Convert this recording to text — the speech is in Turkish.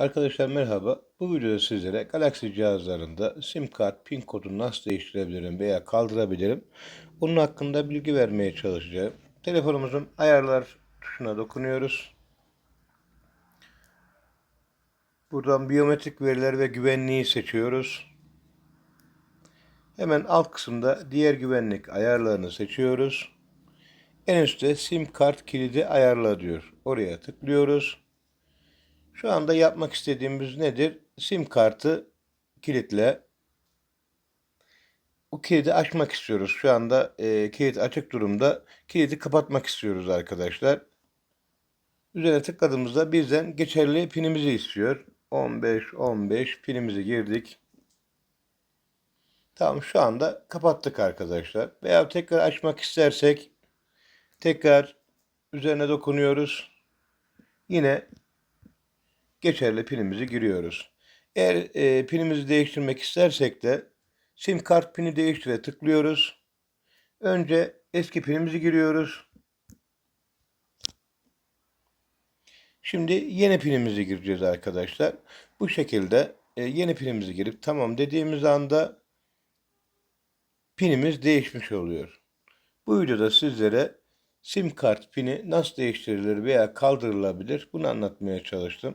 Arkadaşlar merhaba. Bu videoda sizlere Galaxy cihazlarında sim kart pin kodunu nasıl değiştirebilirim veya kaldırabilirim. Bunun hakkında bilgi vermeye çalışacağım. Telefonumuzun ayarlar tuşuna dokunuyoruz. Buradan biyometrik veriler ve güvenliği seçiyoruz. Hemen alt kısımda diğer güvenlik ayarlarını seçiyoruz. En üstte sim kart kilidi ayarla diyor. Oraya tıklıyoruz. Şu anda yapmak istediğimiz nedir? Sim kartı kilitle. Bu kilidi açmak istiyoruz. Şu anda e, kilit açık durumda. Kilidi kapatmak istiyoruz arkadaşlar. Üzerine tıkladığımızda bizden geçerli pinimizi istiyor. 15 15 pinimizi girdik. Tamam şu anda kapattık arkadaşlar. Veya tekrar açmak istersek tekrar üzerine dokunuyoruz. Yine geçerli pinimizi giriyoruz. Eğer e, pinimizi değiştirmek istersek de sim kart pini değiştire tıklıyoruz. Önce eski pinimizi giriyoruz. Şimdi yeni pinimizi gireceğiz arkadaşlar. Bu şekilde e, yeni pinimizi girip tamam dediğimiz anda pinimiz değişmiş oluyor. Bu videoda sizlere sim kart pini nasıl değiştirilir veya kaldırılabilir bunu anlatmaya çalıştım.